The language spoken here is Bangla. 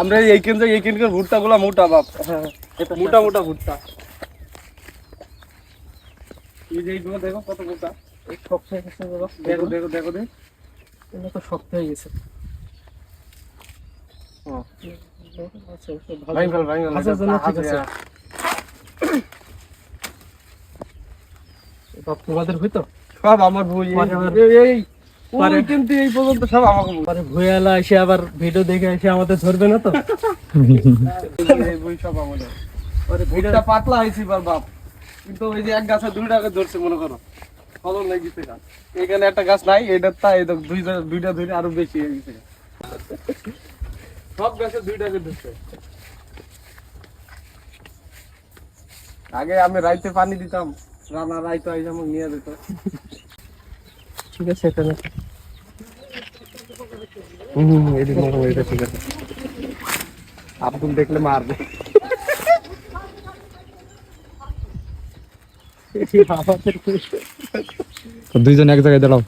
আমরা এইখানকার ভুট্টা গুলা মোটা বাপ। এটা মোটা মোটা ভুট্টা। এই যে এইগুলো দেখো কত মোটা। শক্ত হয়ে গেছে দেখো দেখো দেখো তো শক্ত হয়ে গেছে। ভাই ভাই ঠিক আছে। বাপ, তোমাদের হইতো সব আমার বই এই। পরে- কিন্তু এই পর্যন্ত সব আমাকে পরে ভুয়ালা এসে আবার ভিডিও দেখে এসে আমাদের ধরবে না তো? এই বই সব আমাদের। পরে ভিডিও ভুট্টা পাতলা হয়েছে এবার বাপ। কিন্তু ওই যে এক গাছে দুই ধরছে মনে করো। ফলন লেগেছে গাছ এখানে একটা গাছ নাই এটা তা এই দুইটা দুইটা ধরে আরও বেশি হয়ে গেছে। সব গাছে দুই টাকা ধরছে। আগে আমি রাইতে পানি দিতাম রানা রাইতে নিয়ে দিত ঠিক আছে হুম এদিক এটা ঠিক আছে। আব্দুল দেখলে মারবে। দুইজন এক জায়গায় দাঁড়াও।